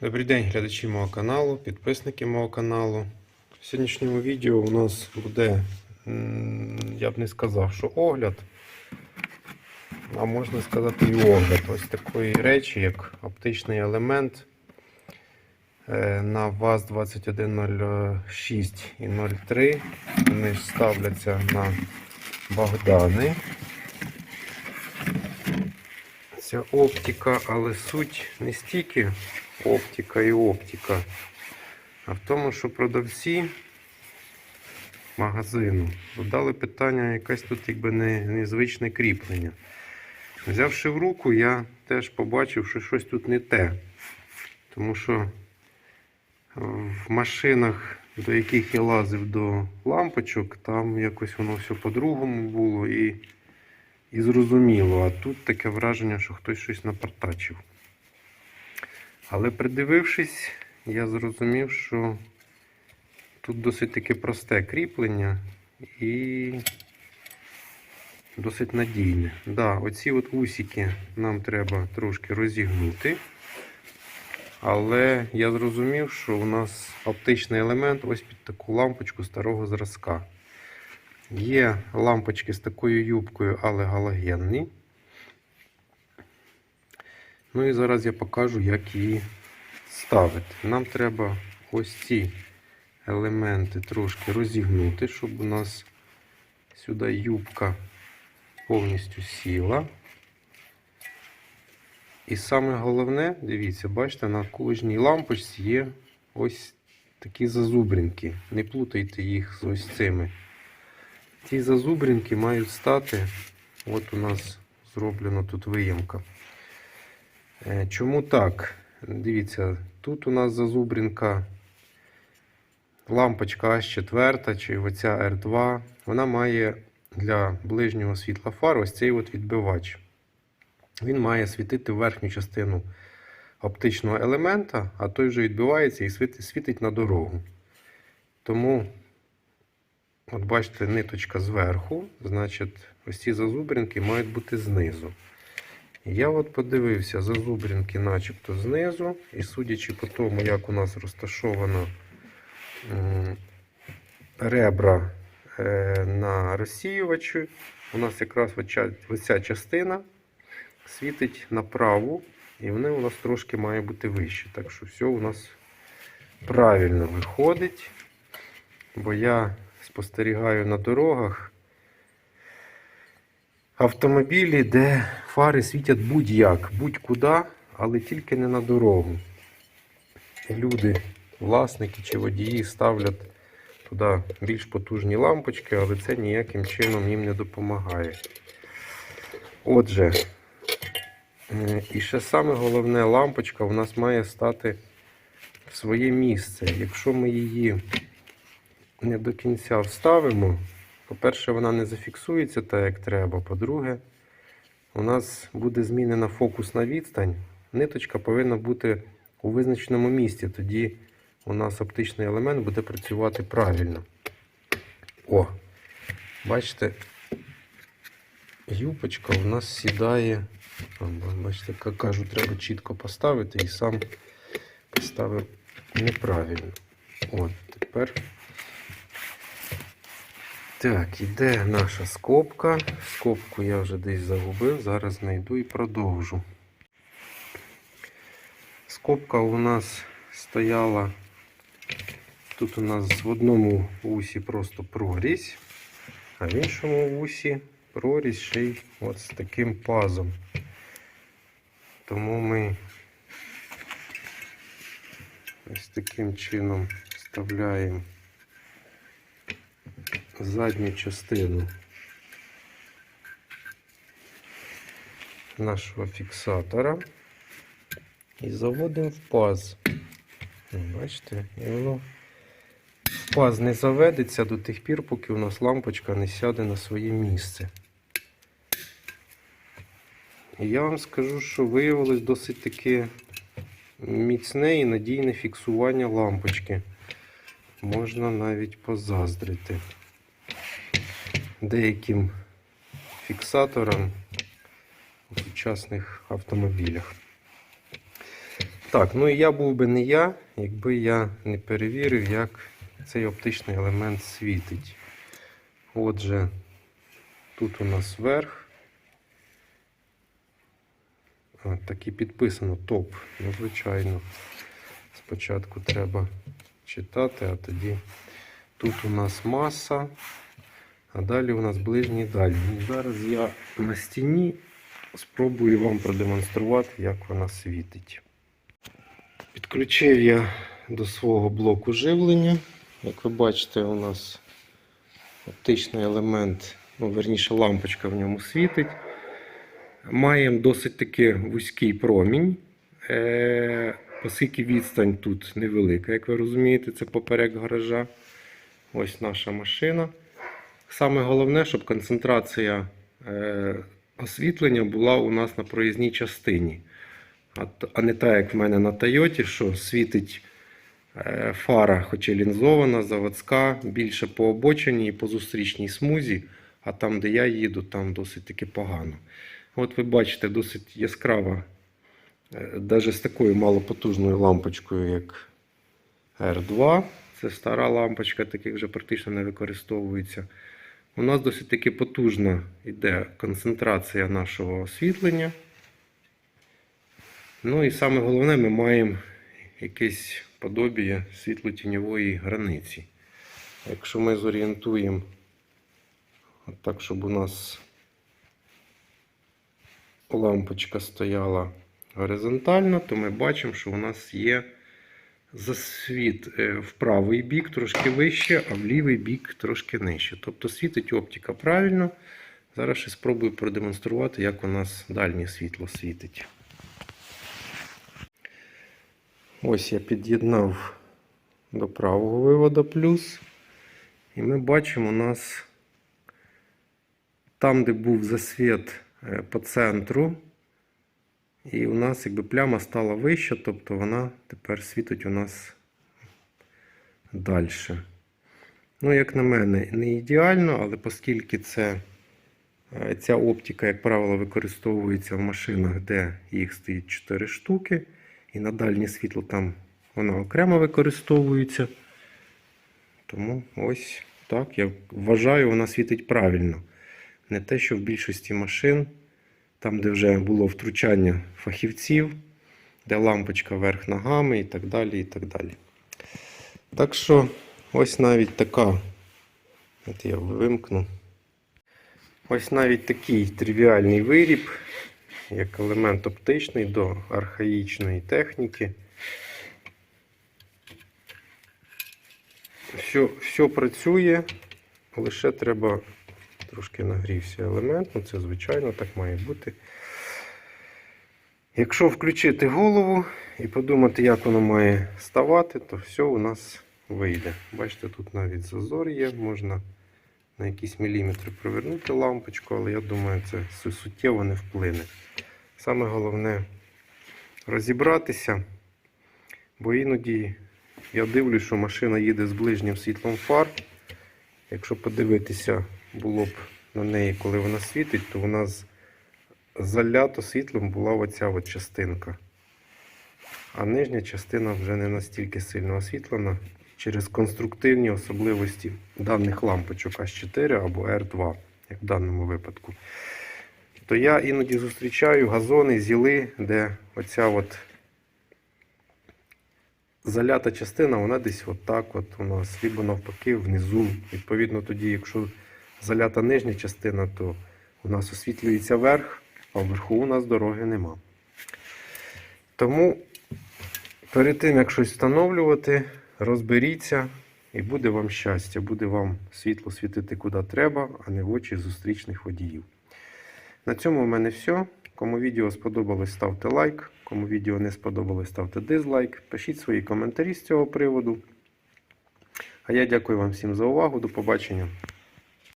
Добрий день, глядачі мого каналу, підписники мого каналу. В сьогоднішньому відео у нас буде, я б не сказав, що огляд, а можна сказати і огляд ось такої речі, як оптичний елемент е, на ВАЗ-2106 і 03. Вони ставляться на Богдани. Ця оптика, але суть не стільки оптика і оптика, а в тому, що продавці магазину задали питання, якесь тут якби не, незвичне кріплення. Взявши в руку, я теж побачив, що щось тут не те. Тому що в машинах, до яких я лазив до лампочок, там якось воно все по-другому було і, і зрозуміло. А тут таке враження, що хтось щось напартачив. Але придивившись, я зрозумів, що тут досить таки просте кріплення і досить надійне. Да, оці от усики нам треба трошки розігнути. Але я зрозумів, що у нас оптичний елемент ось під таку лампочку старого зразка. Є лампочки з такою юбкою, але галогенні. Ну і зараз я покажу, як її ставити. Нам треба ось ці елементи трошки розігнути, щоб у нас сюди юбка повністю сіла. І саме головне, дивіться, бачите, на кожній лампочці є ось такі зазубринки. Не плутайте їх з ось цими. Ці зазубринки мають стати, от у нас зроблена тут виємка. Е, Чому так? Дивіться, тут у нас зазубринка лампочка H4 чи оця R2. Вона має для ближнього світла фар ось цей от відбивач. Він має світити верхню частину оптичного елемента, а той вже відбивається і світить на дорогу. Тому, от бачите, ниточка зверху, значить, ось ці зазубринки мають бути знизу. Я от подивився зазубринки начебто знизу, і судячи по тому, як у нас розташовано ребра е, на розсіювачі, у нас якраз оця, частина світить направо, і вони у нас трошки має бути вище. Так що все у нас правильно виходить, бо я спостерігаю на дорогах автомобілі, де фари світять будь-як, будь-куди, але тільки не на дорогу. Люди, власники чи водії ставлять туди більш потужні лампочки, але це ніяким чином їм не допомагає. Отже, і ще саме головне, лампочка у нас має стати в своє місце. Якщо ми її не до кінця вставимо, по-перше, вона не зафіксується так, як треба. По-друге, у нас буде змінена фокусна відстань. Ниточка повинна бути у визначеному місці. Тоді у нас оптичний елемент буде працювати правильно. О, бачите, юбочка у нас сідає. Бачите, як кажу, треба чітко поставити і сам поставив неправильно. От, тепер. Так, іде наша скобка. Скобку я вже десь загубив, зараз знайду і продовжу. Скобка у нас стояла. Тут у нас в одному вусі просто прорізь, а в іншому вусі прорізь ще й от з таким пазом. Тому ми ось таким чином вставляємо задню частину нашого фіксатора і заводимо в паз. Бачите, і воно в паз не заведеться до тих пір, поки у нас лампочка не сяде на своє місце. І я вам скажу, що виявилось досить таки міцне і надійне фіксування лампочки. Можна навіть позаздрити деяким фіксаторам у сучасних автомобілях. Так, ну і я був би не я, якби я не перевірив, як цей оптичний елемент світить. Отже, тут у нас верх. Так і підписано топ. Ну, звичайно. Спочатку треба читати, а тоді тут у нас маса, а далі у нас ближній дальній. Зараз я на стіні спробую вам продемонструвати, як вона світить. Підключив я до свого блоку живлення. Як ви бачите, у нас оптичний елемент, ну, верніше, лампочка в ньому світить. Маємо досить таки вузький промінь, е, оскільки відстань тут невелика, як ви розумієте, це поперек гаража. Ось наша машина. Саме головне, щоб концентрація е, освітлення була у нас на проїзній частині. А, не так, як в мене на Тойоті, що світить е, фара, хоч і лінзована, заводська, більше по обочині і по зустрічній смузі, а там, де я їду, там досить таки погано. От ви бачите, досить яскрава, навіть з такою малопотужною лампочкою, як R2. Це стара лампочка, таких вже практично не використовується. У нас досить таки потужна йде концентрація нашого освітлення. Ну і саме головне, ми маємо якесь подобіє світло-тіньової границі. Якщо ми зорієнтуємо от так, щоб у нас лампочка стояла горизонтально, то ми бачимо, що у нас є засвіт е, в правий бік трошки вище, а в лівий бік трошки нижче. Тобто світить оптика правильно. Зараз ще спробую продемонструвати, як у нас дальнє світло світить. Ось я під'єднав до правого виводу плюс. І ми бачимо у нас там, де був засвіт е, по центру, і у нас якби пляма стала вища, тобто вона тепер світить у нас далі. Ну, як на мене, не ідеально, але оскільки це, е, ця оптика, як правило, використовується в машинах, де їх стоїть 4 штуки, і на дальнє світло там вона окремо використовується. Тому ось так, я вважаю, вона світить правильно. Не те, що в більшості машин, там, де вже було втручання фахівців, де лампочка вверх ногами і так далі. і Так далі. Так що, ось навіть така, от я вимкну. Ось навіть такий тривіальний виріб, як елемент оптичний до архаїчної техніки. Все, все працює, лише треба трошки нагрівся елемент, ну це звичайно так має бути. Якщо включити голову і подумати, як воно має ставати, то все у нас вийде. Бачите, тут навіть зазор є, можна на якісь міліметри привернути лампочку, але я думаю, це суттєво не вплине. Саме головне розібратися, бо іноді я дивлюсь, що машина їде з ближнім світлом фар. Якщо подивитися було б на неї, коли вона світить, то вона залято світлом була оця от частинка. А нижня частина вже не настільки сильно освітлена через конструктивні особливості даних лампочок H4 або R2, як в даному випадку. То я іноді зустрічаю газони, зіли, де оця от залята частина, вона десь отак от у нас, либо навпаки внизу. Відповідно, тоді, якщо залята нижня частина, то у нас освітлюється верх, а вверху у нас дороги нема. Тому перед тим, як щось встановлювати, розберіться і буде вам щастя, буде вам світло світити куди треба, а не в очі зустрічних водіїв. На цьому в мене все. Кому відео сподобалось, ставте лайк. Кому відео не сподобалось, ставте дизлайк. Пишіть свої коментарі з цього приводу. А я дякую вам всім за увагу. До побачення.